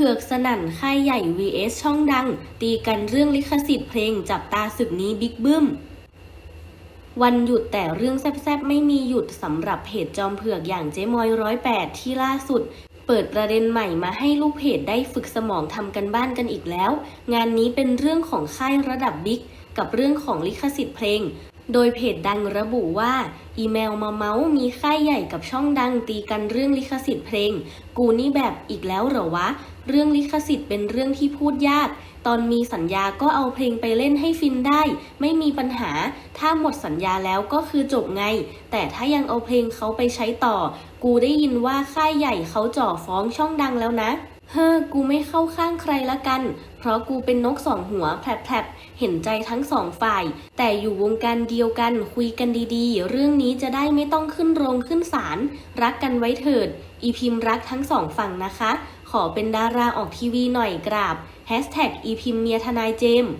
ผือกสนั่นค่ายใหญ่ vs ช่องดัง ตีกันเรื่องลิขสิทธิ์เพลงจับตาศึกนี้บิ๊กบึ้ม วันหยุดแต่เรื่องแซ่บๆ ไม่มีหยุดสำหรับเพจจอมเผือกอย่างเจ๊มอยร้อยแปดที่ล่าสุด เปิดประเด็นใหม่มาให้ลูกเพจได้ฝึกสมองทำกันบ้านกันอีกแล้ว งานนี้เป็นเรื่องของค่ายระดับบิ๊กกับเรื่องของลิขสิทธิ์เพลง โดยเพจดังระบุว่า อีเมลมาเมาส์มีค่ายใหญ่กับช่องดังตีกันเรื่องลิขสิทธิ์เพลง กูนี่แบบอีกแล้วเหรอวะ เรื่องลิขสิทธิ์เป็นเรื่องที่พูดยาก ตอนมีสัญญาก็เอาเพลงไปเล่นให้ฟินได้ ไม่มีปัญหา ถ้าหมดสัญญาแล้วก็คือจบไง แต่ถ้ายังเอาเพลงเขาไปใช้ต่อ กูได้ยินว่าค่ายใหญ่เขาจ่อฟ้องช่องดังแล้วนะ ฮ้อกูไม่เข้าข้างใครละกัน เพราะกูเป็นนกสองหัวแผลบๆ เห็นใจทั้งสองฝ่าย แต่อยู่วงการเดียวกันคุยกันดีๆ เรื่องนี้จะได้ไม่ต้องขึ้นโรงขึ้นศาล รักกันไว้เถิด อีพิมรักทั้งสองฝั่งนะคะ ขอเป็นดาราออกทีวีหน่อยกราบแฮชแท็กอีพิมเมียทนายเจมส์